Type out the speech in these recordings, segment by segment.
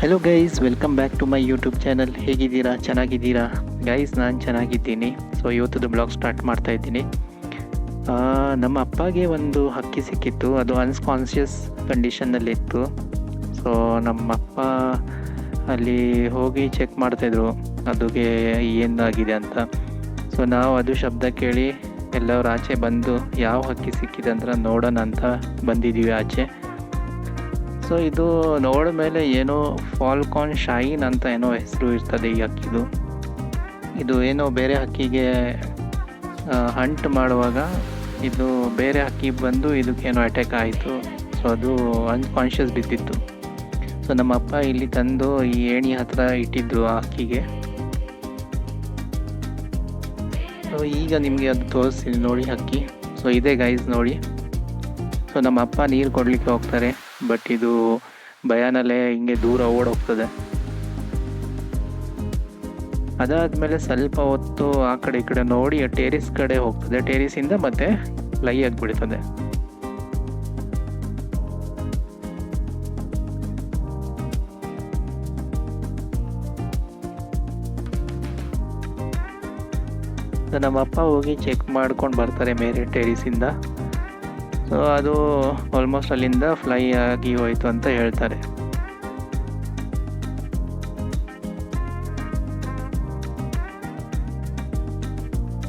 Hello guys welcome back to my YouTube channel ಹೇಗಿದ್ದೀರಾ? ಚೆನ್ನಾಗಿದ್ದೀರಾ? Guys ನಾನು ಚೆನ್ನಾಗಿದ್ದೀನಿ. ಸೊ ಇವತ್ತದು ಬ್ಲಾಗ್ ಸ್ಟಾರ್ಟ್ ಮಾಡ್ತಾ ಇದ್ದೀನಿ. ನಮ್ಮ ಅಪ್ಪಗೆ ಒಂದು ಹಕ್ಕಿ ಸಿಕ್ಕಿತ್ತು. ಅದು ಅನ್ಸ್ಕಾನ್ಷಿಯಸ್ ಕಂಡೀಷನ್ನಲ್ಲಿತ್ತು ಸೊ ನಮ್ಮ ಅಪ್ಪ ಅಲ್ಲಿ ಹೋಗಿ ಚೆಕ್ ಮಾಡ್ತಾಯಿದ್ರು ಅದಕ್ಕೆ ಏನಾಗಿದೆ ಅಂತ. ಸೊ ನಾವು ಅದು ಶಬ್ದ ಕೇಳಿ ಎಲ್ಲರೂ ಆಚೆ ಬಂದು ಯಾವ ಹಕ್ಕಿ ಸಿಕ್ಕಿದೆ ಅಂದ್ರೆ ನೋಡೋಣ ಅಂತ ಬಂದಿದ್ದೀವಿ ಆಚೆ. ಸೊ ಇದು ನೋಡ ಮೇಲೆ ಏನೋ ಫಾಲ್ಕಾನ್ ಶೈನ್ ಅಂತ ಏನೋ ಹೆಸರು ಇರ್ತದೆ ಈ ಹಕ್ಕಿದು. ಇದು ಏನೋ ಬೇರೆ ಹಕ್ಕಿಗೆ ಹಂಟ್ ಮಾಡುವಾಗ ಇದು ಬೇರೆ ಹಕ್ಕಿ ಬಂದು ಇದಕ್ಕೇನೋ ಅಟ್ಯಾಕ್ ಆಯಿತು. ಸೊ ಅದು ಅನ್ಕಾನ್ಷಿಯಸ್ ಬಿದ್ದಿತ್ತು. ಸೊ ನಮ್ಮ ಅಪ್ಪ ಇಲ್ಲಿ ತಂದು ಈ ಏಣಿ ಹತ್ರ ಇಟ್ಟಿದ್ದು ಆ ಹಕ್ಕಿಗೆ. ಸೊ ಈಗ ನಿಮಗೆ ಅದು ತೋರಿಸ್ತೀನಿ ನೋಡಿ ಹಕ್ಕಿ. ಸೊ ಇದೆ ಗೈಸ್ ನೋಡಿ. ಸೊ ನಮ್ಮ ಅಪ್ಪ ನೀರು ಕೊಡಲಿಕ್ಕೆ ಹೋಗ್ತಾರೆ. ಬಟ್ ಇದು ಭಯಾನಲ್ಲೇ ಹಿಂಗೆ ದೂರ ಓಡೋಗ್ತದೆ. ಅದಾದಮೇಲೆ ಸ್ವಲ್ಪ ಹೊತ್ತು ಆ ಕಡೆ ಈ ಕಡೆ ನೋಡಿ ಟೇರಿಸ್ ಕಡೆ ಹೋಗ್ತದೆ. ಟೇರಿಸಿಂದ ಮತ್ತೆ ಲೈ ಆಗಿಬಿಡ್ತದೆ ನಮ್ಮ ಅಪ್ಪ ಹೋಗಿ ಚೆಕ್ ಮಾಡ್ಕೊಂಡು ಬರ್ತಾರೆ ಮೇಲೆ ಟೇರಿಸಿಂದ ಸೊ ಅದು ಆಲ್ಮೋಸ್ಟ್ ಅಲ್ಲಿಂದ ಫ್ಲೈ ಆಗಿ ಹೋಯಿತು ಅಂತ ಹೇಳ್ತಾರೆ.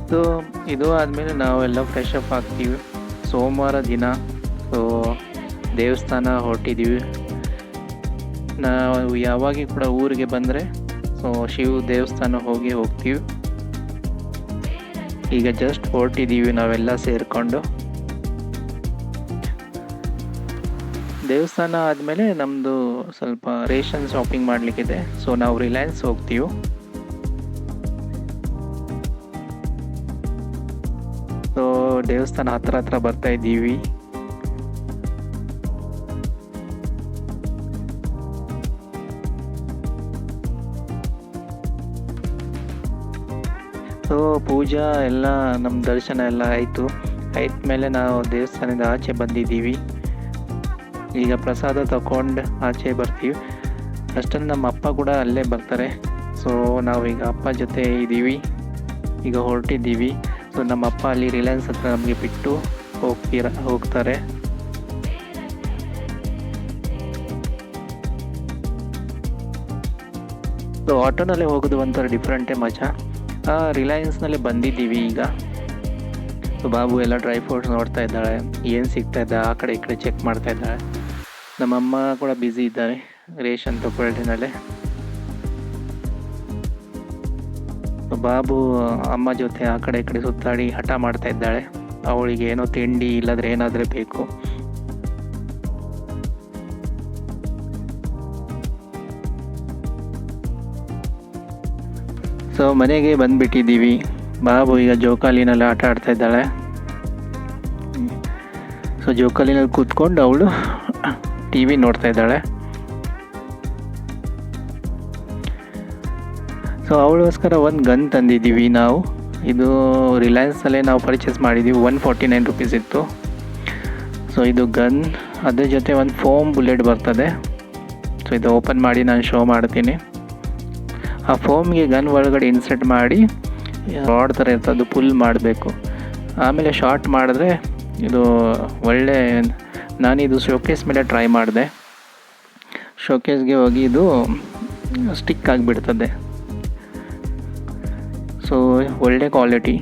ಸೊ ಇದು ಆದಮೇಲೆ ನಾವೆಲ್ಲ ಫ್ರೆಶ್ ಅಪ್ ಆಗ್ತೀವಿ. ಸೋಮವಾರ ದಿನ ಸೊ ದೇವಸ್ಥಾನ ಹೊರಟಿದ್ದೀವಿ ನಾವು ಯಾವಾಗ ಕೂಡ ಊರಿಗೆ ಬಂದರೆ ಸೊ ಶಿವ ದೇವಸ್ಥಾನ ಹೋಗಿ ಹೋಗ್ತೀವಿ. ಈಗ ಜಸ್ಟ್ ಹೊರಟಿದ್ದೀವಿ ನಾವೆಲ್ಲ ಸೇರಿಕೊಂಡು. ದೇವಸ್ಥಾನ ಆದಮೇಲೆ ನಮ್ಮದು ಸ್ವಲ್ಪ ರೇಷನ್ ಶಾಪಿಂಗ್ ಮಾಡಲಿಕ್ಕಿದೆ. ಸೊ ನಾವು ರಿಲಯನ್ಸ್ ಹೋಗ್ತೀವಿ. ಸೊ ದೇವಸ್ಥಾನ ಹತ್ರ ಹತ್ರ ಬರ್ತಾ ಇದ್ದೀವಿ. ಸೊ ಪೂಜಾ ಎಲ್ಲ ನಮ್ಮ ದರ್ಶನ ಎಲ್ಲ ಆಯಿತು. ಮೇಲೆ ನಾವು ದೇವಸ್ಥಾನದ ಆಚೆ ಬಂದಿದ್ದೀವಿ. ಈಗ ಪ್ರಸಾದ ತಗೊಂಡು ಆಚೆ ಬರ್ತೀವಿ. ಅಷ್ಟಲ್ಲಿ ನಮ್ಮ ಅಪ್ಪ ಕೂಡ ಅಲ್ಲೇ ಬರ್ತಾರೆ. ಸೊ ನಾವೀಗ ಅಪ್ಪ ಜೊತೆ ಇದ್ದೀವಿ ಈಗ ಹೊರಟಿದ್ದೀವಿ. ಸೊ ನಮ್ಮ ಅಪ್ಪ ಅಲ್ಲಿ ರಿಲಯನ್ಸ್ ಹತ್ರ ನಮಗೆ ಬಿಟ್ಟು ಹೋಗ್ತೀರ, ಹೋಗ್ತಾರೆ. ಸೊ ಆಟೋನಲ್ಲೇ ಹೋಗೋದು ಒಂಥರ ಡಿಫ್ರೆಂಟೇ ಮಜಾ. ರಿಲಯನ್ಸ್ನಲ್ಲೇ ಬಂದಿದ್ದೀವಿ ಈಗ. ಸೊ ಬಾಬು ಎಲ್ಲ ಡ್ರೈ ಫ್ರೂಟ್ಸ್ ನೋಡ್ತಾ ಇದ್ದಾಳೆ. ಏನು ಸಿಗ್ತಾ ಇದ್ದ ಆ ಕಡೆ ಈ ಕಡೆ ಚೆಕ್ ಮಾಡ್ತಾ ಇದ್ದಾಳೆ. ನಮ್ಮಮ್ಮ ಕೂಡ ಬ್ಯುಸಿ ಇದ್ದಾರೆ, ರೇಷನ್ ತಗೊಳ್ಳಿನಲ್ಲೇ ಬಾಬು ಅಮ್ಮ ಜೊತೆ ಆ ಕಡೆ ಈ ಕಡೆ ಸುತ್ತಾಡಿ ಹಠ ಮಾಡ್ತಾ ಇದ್ದಾಳೆ. ಅವಳಿಗೆ ಏನೋ ತಿಂಡಿ ಇಲ್ಲದ್ರೆ ಏನಾದರೆ ಬೇಕು. ಸೊ ಮನೆಗೆ ಬಂದ್ಬಿಟ್ಟಿದ್ದೀವಿ. ಬಾಬು ಈಗ ಜೋಕಾಲಿನಲ್ಲಿ ಆಟ ಆಡ್ತಾ ಇದ್ದಾಳೆ. ಸೊ ಜೋಕಾಲಿನಲ್ಲಿ ಕೂತ್ಕೊಂಡು ಅವಳು ಟಿ ವಿ ನೋಡ್ತಾ ಇದ್ದಾಳೆ. ಸೊ ಅವಳಿಗೋಸ್ಕರ ಒಂದು ಗನ್ ತಂದಿದ್ದೀವಿ ನಾವು. ಇದು ರಿಲಯನ್ಸಲ್ಲೇ ನಾವು ಪರ್ಚೇಸ್ ಮಾಡಿದ್ದೀವಿ. ಒನ್ ಫಾರ್ಟಿ ನೈನ್ ರುಪೀಸ್ ಇತ್ತು. ಸೊ ಇದು ಗನ್ ಅದ್ರ ಜೊತೆ ಒಂದು ಫೋಮ್ ಬುಲೆಟ್ ಬರ್ತದೆ. ಸೊ ಇದು ಓಪನ್ ಮಾಡಿ ನಾನು ಶೋ ಮಾಡ್ತೀನಿ. ಆ ಫೋಮ್ಗೆ ಗನ್ ಒಳಗಡೆ ಇನ್ಸರ್ಟ್ ಮಾಡಿ ರಾಡ್ ಥರ ಇರ್ತದೆ, ಅದು ಪುಲ್ ಮಾಡಬೇಕು. ಆಮೇಲೆ ಶಾರ್ಟ್ ಮಾಡಿದ್ರೆ ಇದು ಒಳ್ಳೆ ನಾನಿದು ಶೋಕೇಸ್ ಮೇಲೆ ಟ್ರೈ ಮಾಡಿದೆ. ಶೋಕೇಸ್ಗೆ ಹೋಗಿ ಇದು ಸ್ಟಿಕ್ ಆಗಿಬಿಡ್ತದೆ. ಸೊ ಒಳ್ಳೆ ಕ್ವಾಲಿಟಿ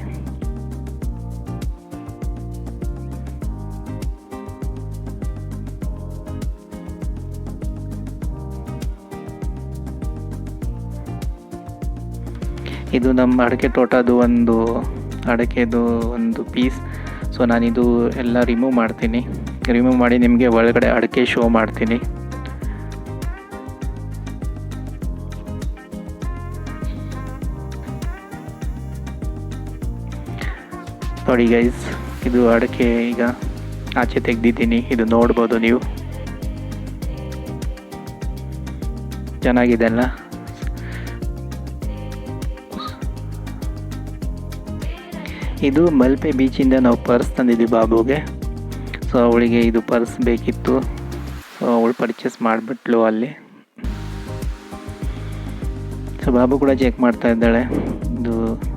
ಇದು ನಮ್ಮ ಅಡಿಕೆ ತೋಟದು ಒಂದು, ಅಡಿಕೆದು ಒಂದು ಪೀಸ್ ಸೊ ನಾನಿದು ಎಲ್ಲ ರಿಮೂವ್ ಮಾಡ್ತೀನಿ. ರಿಮೂವ್ ಮಾಡಿ ನಿಮಗೆ ಒಳಗಡೆ ಅಡಿಕೆ ಶೋ ಮಾಡ್ತೀನಿ. ನೋಡಿ ಗೈಸ್ ಇದು ಅಡಿಕೆ ಈಗ ಆಚೆ ತೆಗ್ದಿದ್ದೀನಿ, ಇದು ನೋಡ್ಬೋದು ನೀವು. ಚೆನ್ನಾಗಿದೆ ಅಲ್ಲ? ಇದು ಮಲ್ಪೆ ಬೀಚಿಂದ ನಾವು ಪರ್ಸ್ ತಂದಿದ್ದೀವಿ ಬಾಬುಗೆ. ಸೊ ಅವಳಿಗೆ ಇದು ಪರ್ಸ್ ಬೇಕಿತ್ತು. ಸೊ ಅವಳು ಪರ್ಚೇಸ್ ಮಾಡಿಬಿಟ್ಲು ಅಲ್ಲಿ. ಸೊ ಬಾಬು ಕೂಡ ಚೆಕ್ ಮಾಡ್ತಾ ಇದ್ದಾಳೆ. ಇದು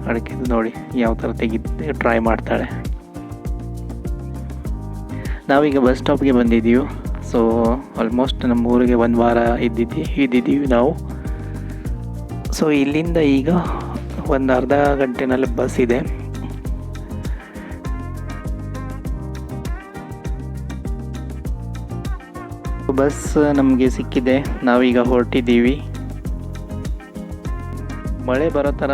ಅಡಕೆ ನೋಡಿ ಯಾವ ಥರ ತೆಗಿ ಟ್ರೈ ಮಾಡ್ತಾಳೆ. ನಾವೀಗ ಬಸ್ ಸ್ಟಾಪ್ಗೆ ಬಂದಿದ್ದೀವಿ. ಸೊ ಆಲ್ಮೋಸ್ಟ್ ನಮ್ಮ ಊರಿಗೆ ಒಂದು ವಾರ ಇದ್ದಿದ್ದಿ, ಇದ್ದಿದ್ದೀವಿ ನಾವು. ಸೊ ಇಲ್ಲಿಂದ ಈಗ ಒಂದು ಅರ್ಧ ಗಂಟೆನಲ್ಲಿ ಬಸ್ ಇದೆ. ಬಸ್ ನಮಗೆ ಸಿಕ್ಕಿದೆ. ನಾವೀಗ ಹೊರಟಿದ್ದೀವಿ. ಮಳೆ ಬರೋ ಥರ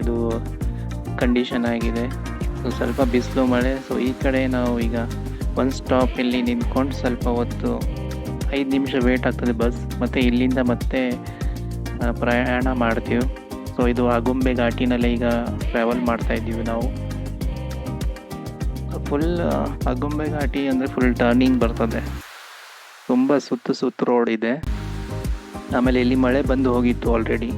ಇದು ಕಂಡೀಷನ್ ಆಗಿದೆ. ಸೊ ಸ್ವಲ್ಪ ಬಿಸಿಲು ಮಳೆ. ಸೊ ಈ ಕಡೆ ನಾವು ಈಗ ಒಂದು ಸ್ಟಾಪ್ ಇಲ್ಲಿ ನಿಂತ್ಕೊಂಡು ಸ್ವಲ್ಪ ಹೊತ್ತು ಐದು ನಿಮಿಷ ವೇಟ್ ಆಗ್ತದೆ ಬಸ್ ಮತ್ತು ಇಲ್ಲಿಂದ ಮತ್ತೆ ಪ್ರಯಾಣ ಮಾಡ್ತೀವಿ. ಸೊ ಇದು ಆಗುಂಬೆ ಘಾಟಿನಲ್ಲಿ ಈಗ ಟ್ರಾವೆಲ್ ಮಾಡ್ತಾ ಇದ್ದೀವಿ ನಾವು. ಫುಲ್ ಆಗುಂಬೆ ಘಾಟಿ ಅಂದರೆ ಫುಲ್ ಟರ್ನಿಂಗ್ ಬರ್ತದೆ. ತುಂಬ ಸುತ್ತು ಸುತ್ತು ರೋಡ್ ಇದೆ. ಆಮೇಲೆ ಇಲ್ಲಿ ಮಳೆ ಬಂದು ಹೋಗಿತ್ತು ಆಲ್ರೆಡಿ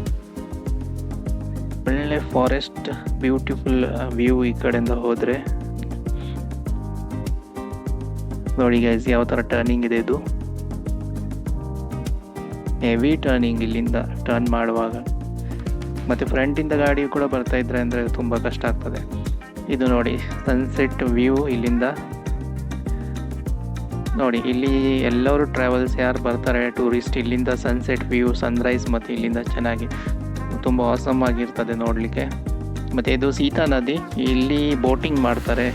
ಒಳ್ಳೆ ಫಾರೆಸ್ಟ್ ಬ್ಯೂಟಿಫುಲ್ ವ್ಯೂ ಈ ಕಡೆಯಿಂದ ಹೋದರೆ. ನೋಡಿ ಗೈಸ್ ಯಾವ ಥರ ಟರ್ನಿಂಗ್ ಇದೆ ಇದು. ಹೆವಿ ಟರ್ನಿಂಗ್ ಇಲ್ಲಿಂದ ಟರ್ನ್ ಮಾಡುವಾಗ. ಮತ್ತು ಫ್ರಂಟಿಂದ ಗಾಡಿ ಕೂಡ ಬರ್ತಾ ಇದ್ರೆ ಅಂದರೆ ತುಂಬ ಕಷ್ಟ ಆಗ್ತದೆ. ಇದು ನೋಡಿ ಸನ್ಸೆಟ್ ವ್ಯೂ ಇಲ್ಲಿಂದ. ನೋಡಿ, ಇಲ್ಲಿ ಎಲ್ಲರೂ ಟ್ರಾವೆಲ್ಸ್ ಯಾರು ಬರ್ತಾರೆ ಟೂರಿಸ್ಟ್ ಇಲ್ಲಿಂದ ಸನ್ಸೆಟ್ ವ್ಯೂ ಸನ್ರೈಸ್ ಮತ್ತು ಇಲ್ಲಿಂದ ಚೆನ್ನಾಗಿ ತುಂಬ ಆಸಮ್ ಆಗಿರ್ತದೆ ನೋಡಲಿಕ್ಕೆ. ಮತ್ತು ಇದು ಸೀತಾ ನದಿ, ಇಲ್ಲಿ ಬೋಟಿಂಗ್ ಮಾಡ್ತಾರೆ.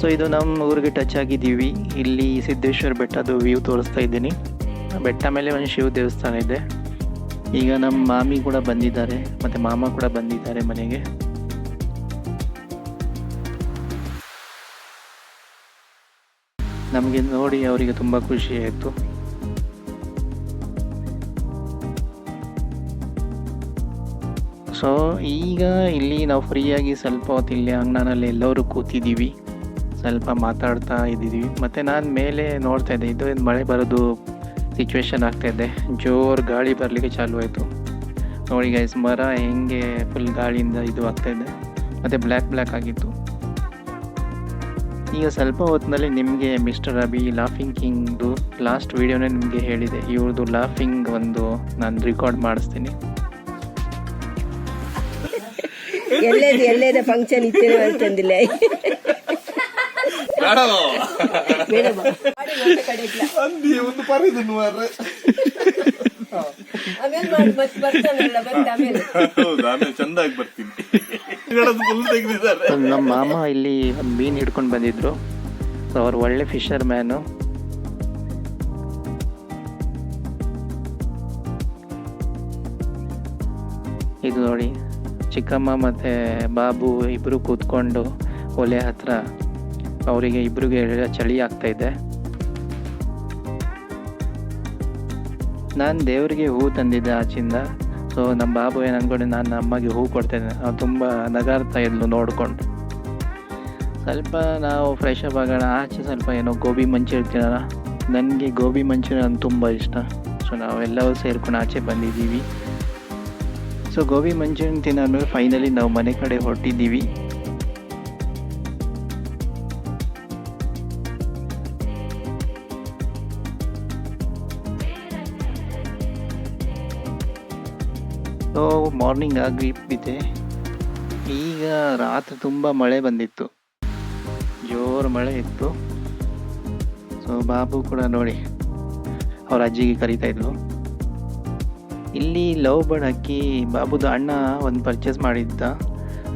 ಸೊ ಇದು ನಮ್ಮ ಊರಿಗೆ ಟಚ್ ಆಗಿದ್ದೀವಿ. ಇಲ್ಲಿ ಸಿದ್ದೇಶ್ವರ ಬೆಟ್ಟದು ವ್ಯೂ ತೋರಿಸ್ತಾ ಇದ್ದೀನಿ. ಬೆಟ್ಟ ಮೇಲೆ ಒಂದು ಶಿವ ದೇವಸ್ಥಾನ ಇದೆ. ಈಗ ನಮ್ಮ ಮಾಮಿ ಕೂಡ ಬಂದಿದ್ದಾರೆ, ಮತ್ತು ಮಾಮ ಕೂಡ ಬಂದಿದ್ದಾರೆ ಮನೆಗೆ. ನಮಗೆ ನೋಡಿ ಅವರಿಗೆ ತುಂಬ ಖುಷಿ ಆಯಿತು. ಸೊ ಈಗ ಇಲ್ಲಿ ನಾವು ಫ್ರೀಯಾಗಿ ಸ್ವಲ್ಪ ಹೊತ್ತು ಇಲ್ಲಿ ಅಂಗನಲ್ಲಿ ಎಲ್ಲರೂ ಕೂತಿದ್ದೀವಿ. ಸ್ವಲ್ಪ ಮಾತಾಡ್ತಾ ಇದ್ದೀವಿ. ಮತ್ತು ನಾನು ಮೇಲೆ ನೋಡ್ತಾ ಇದ್ದೆ. ಇದು ಮಳೆ ಬರೋದು ಸಿಚುವೇಶನ್ ಆಗ್ತಾ ಇದೆ. ಜೋರು ಗಾಳಿ ಬರಲಿಕ್ಕೆ ಚಾಲು ಆಯಿತು. ನೋಡಿ ಗೈಸ್ ಮರ ಹೆಂಗೆ ಫುಲ್ ಗಾಳಿಯಿಂದ ಇದು ಆಗ್ತಾಯಿದೆ ಮತ್ತು ಬ್ಲ್ಯಾಕ್ ಬ್ಲ್ಯಾಕ್ ಆಗಿತ್ತು. ಈಗ ಸ್ವಲ್ಪ ಹೊತ್ತಿನಲ್ಲಿ ನಿಮಗೆ ಮಿಸ್ಟರ್ ಅಬಿ ಲಾಫಿಂಗ್ ಕಿಂಗ್ದು ಲಾಸ್ಟ್ ವೀಡಿಯೋನೇ ನಿಮಗೆ ಹೇಳಿದೆ. ಇವ್ರದ್ದು ಲಾಫಿಂಗ್ ಒಂದು ನಾನು ರೆಕಾರ್ಡ್ ಮಾಡಿಸ್ತೀನಿ. ಎಲ್ಲೇದು ಎಲ್ಲೇದ ಫಂಕ್ಷನ್ ಇತ್ತೇನೋ ಅಂತಂದಿಲ್ಲ ಆಮೇಲೆ ಚಂದಾಗಿ ಬರ್ತೀನಿ. ನಮ್ಮ ಮಾಮ ಇಲ್ಲಿ ಒಂದು ಮೀನು ಹಿಡ್ಕೊಂಡು ಬಂದಿದ್ರು. ಸೊ ಅವ್ರು ಒಳ್ಳೆ ಫಿಶರ್ ಮ್ಯಾನು ಇದು ನೋಡಿ, ಚಿಕ್ಕಮ್ಮ ಮತ್ತು ಬಾಬು ಇಬ್ಬರು ಕೂತ್ಕೊಂಡು ಒಲೆ ಹತ್ರ ಅವರಿಗೆ ಇಬ್ಬರಿಗೆ ಚಳಿ ಆಗ್ತಾ ಇದೆ. ನಾನು ದೇವರಿಗೆ ಹೂ ತಂದಿದ್ದೆ ಆಚಿಂದ. ಸೊ ನಮ್ಮ ಬಾಬು ಏನು ಅಂದ್ಕೊಂಡು ನಾನು ಅಮ್ಮಗೆ ಹೂ ಕೊಡ್ತೇನೆ. ಅವ್ನು ತುಂಬ ನಗಾಡ್ತಾ ಇದ್ಲು ನೋಡಿಕೊಂಡು. ಸ್ವಲ್ಪ ನಾವು ಫ್ರೆಶ್ ಅಪ್ ಆಗೋಣ. ಆಚೆ ಸ್ವಲ್ಪ ಏನೋ ಗೋಬಿ ಮಂಚೂರಿ ತಿನ್ನೋಣ. ನನಗೆ ಗೋಬಿ ಮಂಚೂರಿಯನ್ ತುಂಬ ಇಷ್ಟ. ಸೊ ನಾವೆಲ್ಲರೂ ಸೇರ್ಕೊಂಡು ಆಚೆ ಬಂದಿದ್ದೀವಿ. ಸೊ ಗೋಬಿ ಮಂಚೂರಿಯನ್ ತಿನ್ನೋದ್ಮೇಲೆ ಫೈನಲಿ ನಾವು ಮನೆ ಕಡೆ ಹೊರಟಿದ್ದೀವಿ. ಮಾರ್ನಿಂಗ್ ಆಗಿ ಬಿದ್ದೆ ಈಗ ರಾತ್ರಿ ತುಂಬ ಮಳೆ ಬಂದಿತ್ತು. ಜೋರು ಮಳೆ ಇತ್ತು. ಸೊ ಬಾಬು ಕೂಡ ನೋಡಿ, ಅವ್ರ ಅಜ್ಜಿಗೆ ಕರಿತಾ ಇದ್ರು ಇಲ್ಲಿ ಲವ್ ಬರ್ಡ್ ಹಾಕಿ ಬಾಬುದು ಅಣ್ಣ ಒಂದು ಪರ್ಚೇಸ್ ಮಾಡಿದ್ದ.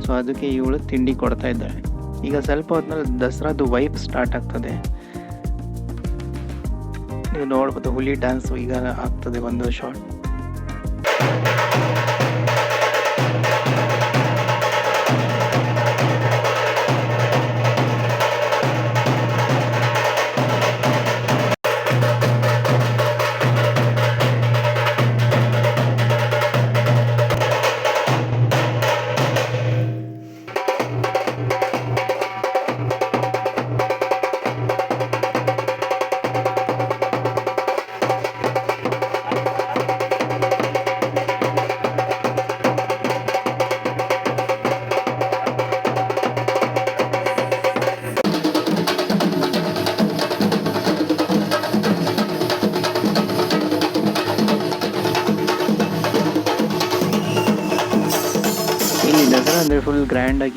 ಸೊ ಅದಕ್ಕೆ ಇವಳು ತಿಂಡಿ ಕೊಡ್ತಾ ಇದ್ದಾಳೆ. ಈಗ ಸ್ವಲ್ಪ ಹೊತ್ತಿನಲ್ಲಿ ದಸರಾದು ವೈಫ್ ಸ್ಟಾರ್ಟ್ ಆಗ್ತದೆ. ನೀವು ನೋಡ್ಬೋದು ಹುಲಿ ಡ್ಯಾನ್ಸ್ ಈಗ ಆಗ್ತದೆ ಒಂದು ಶಾರ್ಟ್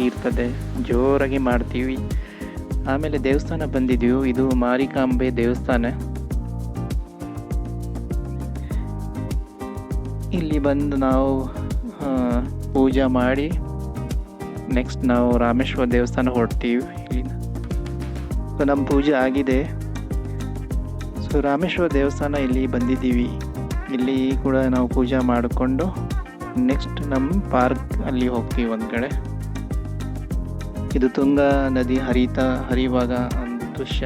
ಇರ್ತದೆ. ಜೋರಾಗಿ ಮಾಡ್ತೀವಿ. ಆಮೇಲೆ ದೇವಸ್ಥಾನ ಬಂದಿದ್ದೀವಿ ಇದು ಮಾರಿಕಾಂಬೆ ದೇವಸ್ಥಾನ. ಇಲ್ಲಿ ಬಂದು ನಾವು ಪೂಜೆ ಮಾಡಿ ನೆಕ್ಸ್ಟ್ ನಾವು ರಾಮೇಶ್ವರ ದೇವಸ್ಥಾನ ಹೊರಡ್ತೀವಿ ಇಲ್ಲಿಂದ ಸೊ, ನಮ್ಮ ಪೂಜೆ ಆಗಿದೆ. ಸೊ, ರಾಮೇಶ್ವರ ದೇವಸ್ಥಾನ ಇಲ್ಲಿ ಬಂದಿದ್ದೀವಿ. ಇಲ್ಲಿ ಕೂಡ ನಾವು ಪೂಜೆ ಮಾಡಿಕೊಂಡು ನೆಕ್ಸ್ಟ್ ನಮ್ಮ ಪಾರ್ಕ್ ಅಲ್ಲಿ ಹೋಗ್ತೀವಿ ಒಂದು ಕಡೆ. ಇದು ತುಂಗಾ ನದಿ ಹರಿತಾ ಹರಿಯುವಾಗ ಒಂದು ದೃಶ್ಯ.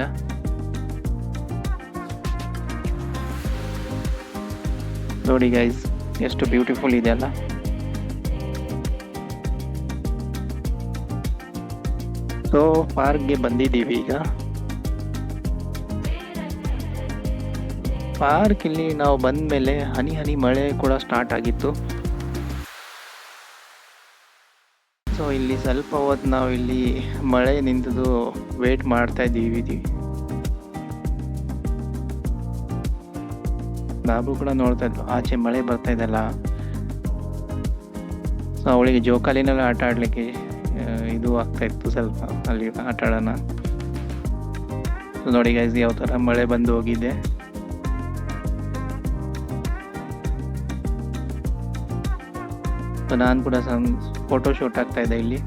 ನೋಡಿ ಗೈಸ್ ಎಷ್ಟು ಬ್ಯೂಟಿಫುಲ್ ಇದೆ ಅಲ್ಲ. ಸೊ ಪಾರ್ಕ್ಗೆ ಬಂದಿದ್ದೀವಿ ಈಗ. ಪಾರ್ಕ್ ಇಲ್ಲಿ ನಾವು ಬಂದ ಮೇಲೆ ಹನಿ ಹನಿ ಮಳೆ ಕೂಡ ಸ್ಟಾರ್ಟ್ ಆಗಿತ್ತು. ಸೊ ಇಲ್ಲಿ ಸ್ವಲ್ಪ ಹೊತ್ತು ನಾವು ಇಲ್ಲಿ ಮಳೆ ನಿಂತದು ವೇಟ್ ಮಾಡ್ತಾ ಇದ್ದೀವಿ ನಾವು ಕೂಡ ನೋಡ್ತಾ ಇದ್ವು, ಆಚೆ ಮಳೆ ಬರ್ತಾ ಇದ್ದಲ್ಲ ಸೊ ಅವಳಿಗೆ ಜೋಕಾಲಿನಲ್ಲಿ ಆಟ ಆಡಲಿಕ್ಕೆ ಇದು ಆಗ್ತಾ ಇತ್ತು ಸ್ವಲ್ಪ, ಅಲ್ಲಿ ಆಟ ಆಡೋಣ. ನೋಡಿ ಗೈಸ್ ಯಾವ ಥರ ಮಳೆ ಬಂದು ಹೋಗಿದೆ. ಸೊ ನಾನು ಕೂಡ ಸಮ್ ಫೋಟೋ ಶೂಟ್ ಆಗ್ತಾ ಇದೆ ಇಲ್ಲಿ.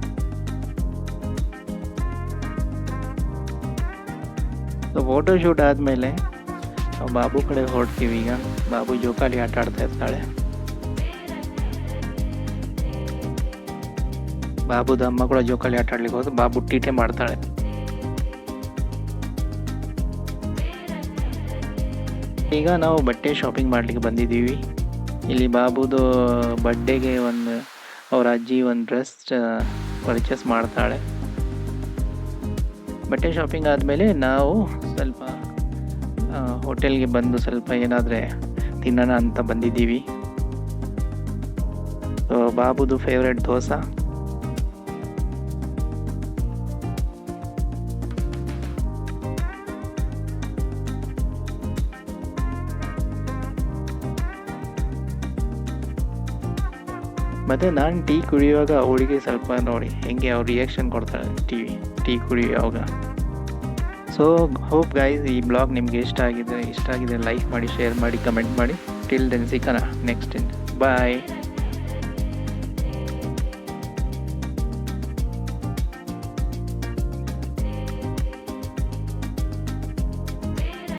ಸೊ ಫೋಟೋ ಶೂಟ್ ಆದಮೇಲೆ ಬಾಬು ಕಡೆ ಹೊರಡ್ತೀವಿ ಈಗ. ಬಾಬು ಜೋಕಾಲಿ ಆಟ ಆಡ್ತಾ ಇರ್ತಾಳೆ. ಬಾಬುದ ಅಮ್ಮ ಕೂಡ ಜೋಕಾಲಿ ಆಟ ಆಡ್ಲಿಕ್ಕೆ ಹೋದ್ರೆ ಬಾಬು ಟೀಟೆ ಮಾಡ್ತಾಳೆ. ಈಗ ನಾವು ಬಟ್ಟೆ ಶಾಪಿಂಗ್ ಮಾಡ್ಲಿಕ್ಕೆ ಬಂದಿದ್ದೀವಿ. ಇಲ್ಲಿ ಬಾಬುದು ಬರ್ಡೇಗೆ ಒಂದು ಅವ್ರ ಅಜ್ಜಿ ಒಂದು ಡ್ರೆಸ್ ಪರ್ಚೇಸ್ ಮಾಡ್ತಾಳೆ. ಬಟ್ಟೆ ಶಾಪಿಂಗ್ ಆದಮೇಲೆ ನಾವು ಸ್ವಲ್ಪ ಹೋಟೆಲ್ಗೆ ಬಂದು ಸ್ವಲ್ಪ ಏನಾದರೆ ತಿನ್ನೋಣ ಅಂತ ಬಂದಿದ್ದೀವಿ. ಬಾಬುದು ಫೇವ್ರೆಟ್ ದೋಸೆ. ಮತ್ತೆ ನಾನು ಟೀ ಕುಡಿಯುವಾಗ ಅವಳಿಗೆ ಸ್ವಲ್ಪ ನೋಡಿ, ಹೆಂಗೆ ಅವ್ರು ರಿಯಾಕ್ಷನ್ ಕೊಡ್ತಾಳೆ ಟೀ ಟೀ ಕುಡಿಯುವಾಗ. ಸೊ ಹೋಪ್ ಗೈಸ್ ಈ ಬ್ಲಾಗ್ ನಿಮಗೆ ಇಷ್ಟ ಆಗಿದೆ. ಇಷ್ಟ ಆಗಿದೆ ಲೈಕ್ ಮಾಡಿ ಶೇರ್ ಮಾಡಿ ಕಮೆಂಟ್ ಮಾಡಿ. ಟಿಲ್ ದೆನ್ ಸಿಕ್ಕನ ನೆಕ್ಸ್ಟ್ ಬಾಯ್